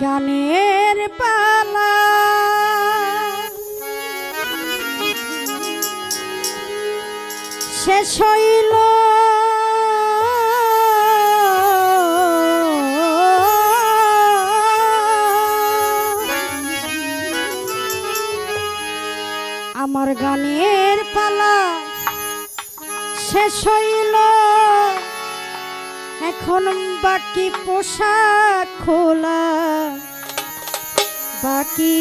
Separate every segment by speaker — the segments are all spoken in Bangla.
Speaker 1: গানের পালা। শেষ হইল। আমার গানের পালা শেষ হইল। এখন বাকি পোশাক খোলা। বাকি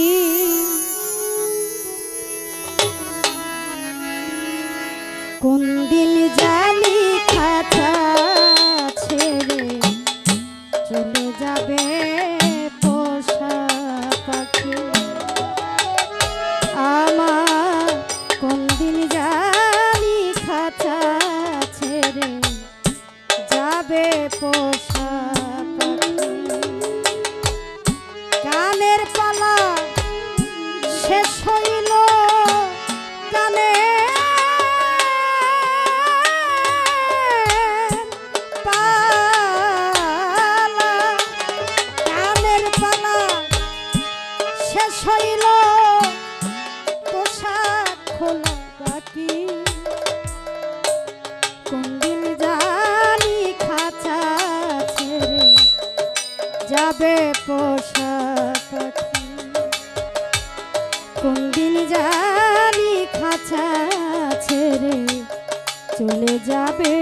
Speaker 1: যাবে পোষা পাখি। কোন দিন জানি খাঁচা ছেড়ে চলে যাবে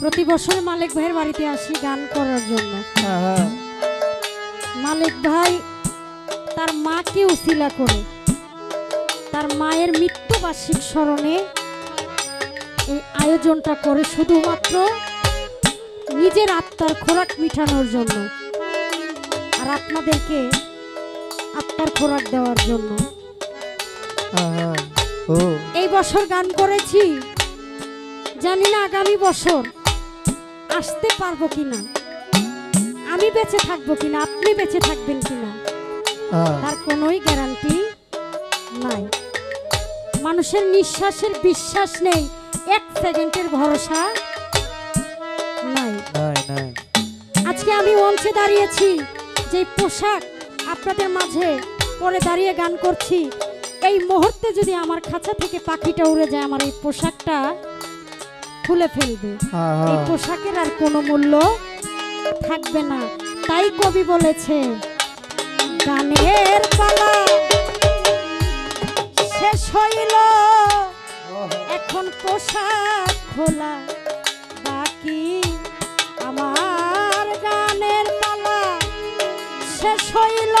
Speaker 1: প্রতি বছর মালিক ভাইয়ের বাড়িতে আসি গান করার জন্য। মালিক ভাই তার মাকে উসিলা করে তার মায়ের মৃত্যুবার্ষিক স্মরণে এই আয়োজনটা করে শুধুমাত্র নিজের আত্মার খোরাক মিটানোর জন্য আর আপনাদেরকে আত্মার খোরাক দেওয়ার জন্য। এই বছর গান করেছি জানি না আগামী বছর। আসতে পারব কিনা? আমি বেঁচে থাকব কিনা? আপনি বেঁচে থাকবেন কিনা? তার কোনোই গ্যারান্টি নাই। মানুষের নিঃশ্বাসের বিশ্বাস নেই। এক সেকেন্ডের ভরসা নাই। আজকে আমি মঞ্চে দাঁড়িয়েছি যে পোশাক আপনাদের মাঝে পরে দাঁড়িয়ে গান করছি এই মুহূর্তে যদি আমার খাঁচা থেকে পাখিটা উড়ে যায় আমার এই পোশাকটা খুলে ফেলবে। এই পোশাকের আর কোনো মূল্য থাকবে না। তাই কবি বলেছে গানের পালা শেষ হইল। এখন পোশাক খোলা বাকি। আমার গানের পালা শেষ হইল।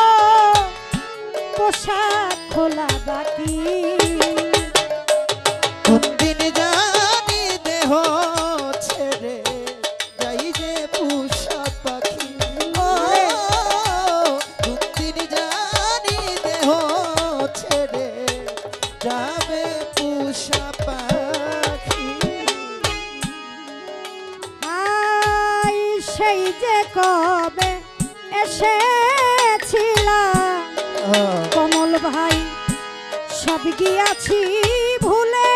Speaker 1: পোশাক খোলা বাকি। কবে
Speaker 2: এসেছিলাম
Speaker 1: কমল ভাই সব গিয়াছি ভুলে।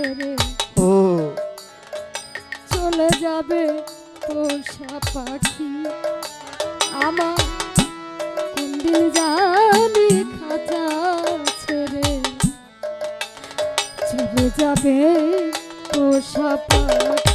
Speaker 1: ছেড়ে
Speaker 2: ও।
Speaker 1: চলে যাবে পোষা পাখি। আমার কোন দিন জানি খাঁচা ছেড়ে চলে যাবে পোষা পাখি।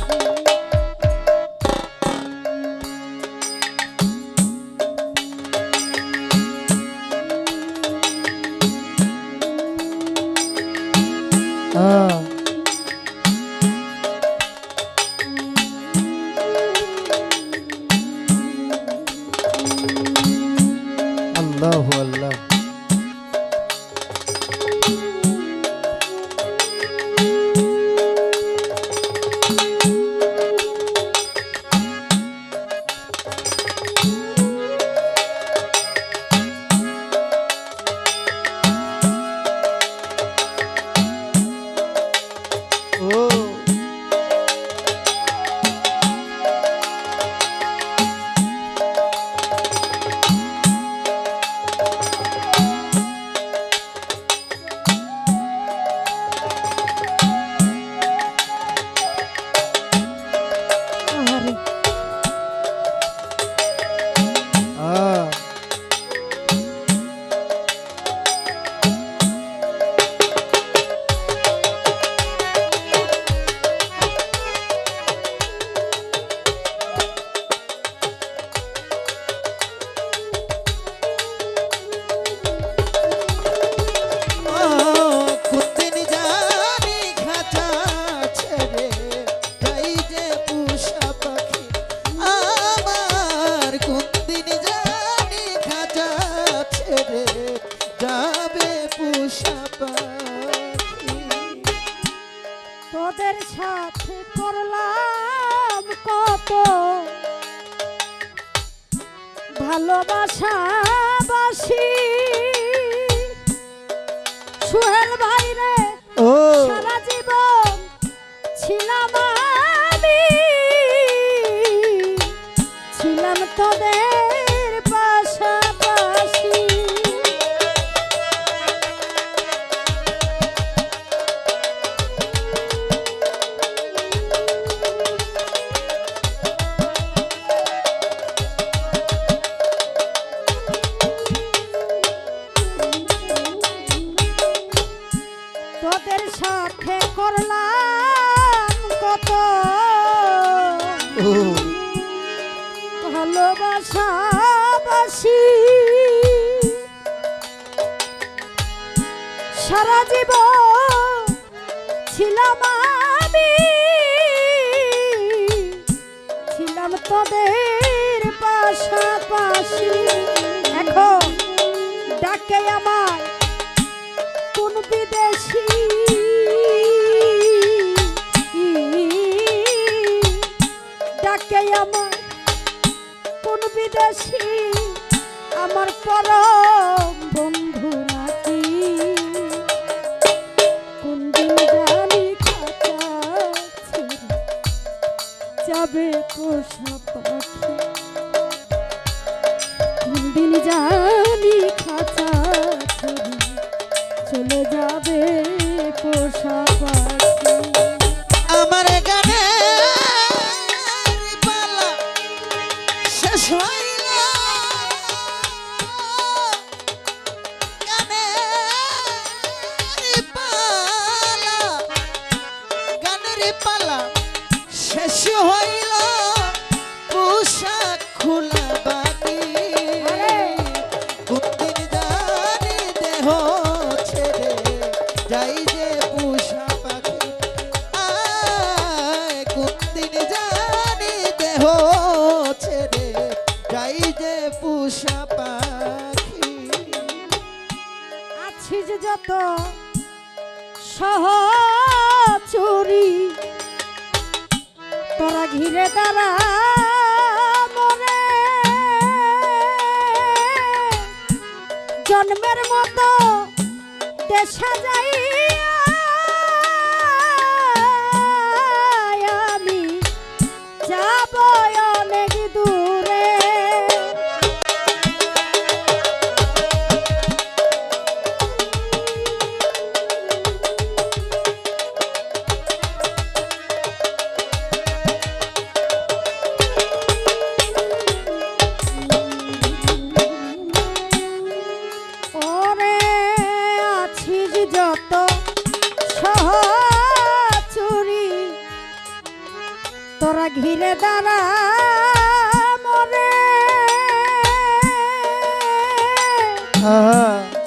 Speaker 1: তোদের সাথে করলাম কত ভালোবাসা বাসি সুহেল ভাই রে সারা জীবন ছিলাম সারা জীবন ছিলাম আমি। ছিলাম তোদের পাশাপাশি। এখন ডাকে আমার কোন বিদেশি? ডাকে আমার কোন বিদেশি? আমার পরম পোষা পাখি কোন জানি খাঁচা চলে যাবে পোষা পাখি
Speaker 2: আমার গানে পালা শেষ হইল। গানের পালা
Speaker 1: আছিস যত সহচুরি তোরা ঘিরে তারা মনে জন্মের মতো দেশা যাই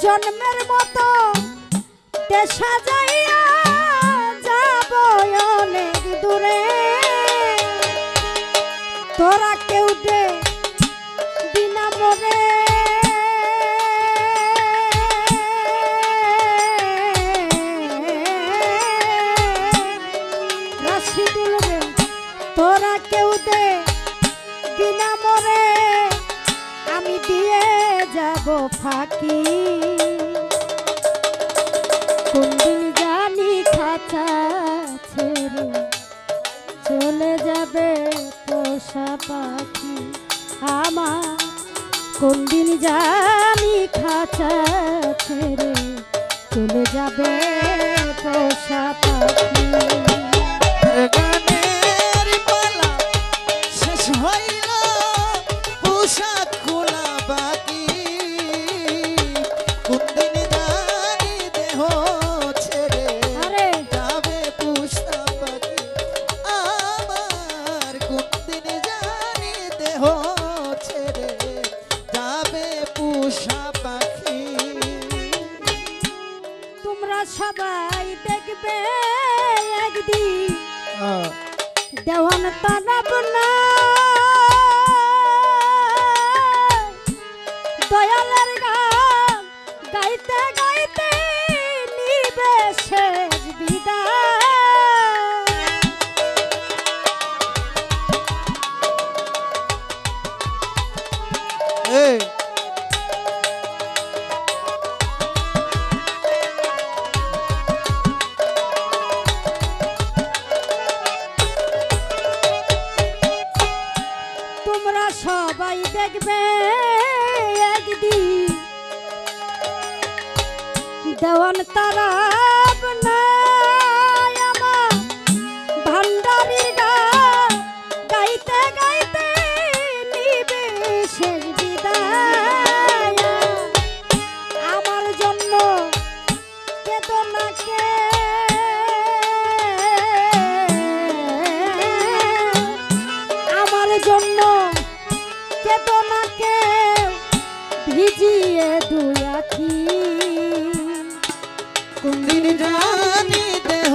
Speaker 1: জন্মের মতো দূরে। তোরা কেউ দে বিনা মরে যাব ফাঁকি। কোনদিন জানি খাঁচা ছেড়ে চলে যাবে পোষা পাখি আমার। কোনদিন জানি খাঁচা ছেড়ে চলে যাবে পোষা পাখি। দয়ালের গান গাইতে গাইতে নিবে শেষ বিদায়।
Speaker 2: এই।
Speaker 1: তোমরা সবাই দেখবে একদিন দেওয়ান আমার জন্য কেদনাকে ভিজিয়ে দুই আখি।
Speaker 2: কোনদিন জানি দেহ